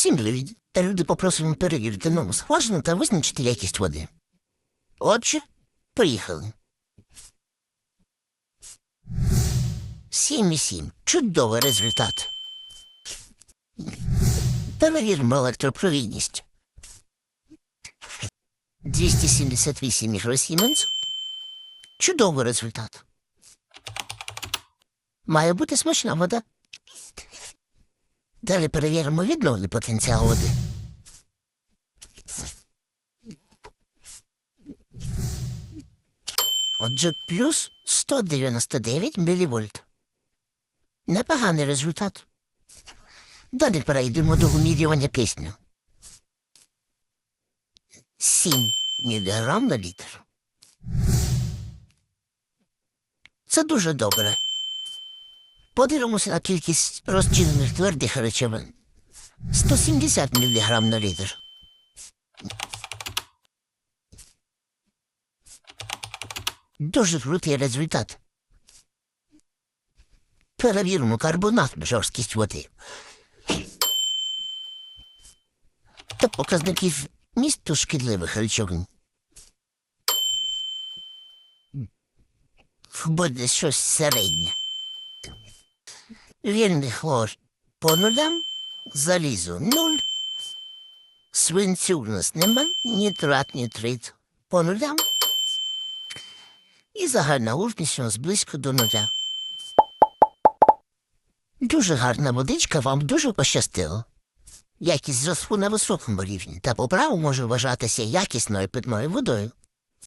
Всім привіт. Та люди попросили перевірити нову скважину та визначити якість води. Отже, поїхали. Сім і сім. Чудовий результат. Перевіримо електропровідність. 278 мікросіменс. Чудовий результат. Має бути смачна вода. Далі перевіримо відновлений потенціал води. Отже, плюс 199 мілівольт. Непоганий результат. Далі перейдемо до вимірювання кисню. 7 міліграм на літр. Це дуже добре. Подивимося на кількість розчинених твердих речовин. 170 мг на літр. Дуже крутий результат. Перевіримо карбонатну жорсткість води. Та показників місту шкідливих речовин. Буде щось середнє. Вільний хлор по нулям, залізу нуль, свинцю в нас нема, нітрат, нітрит по нулям. І загальна уртність у нас близько до нуля. Дуже гарна водичка, вам дуже пощастило. Якість зв'язку на високому рівні, та по праву може вважатися якісною питною водою.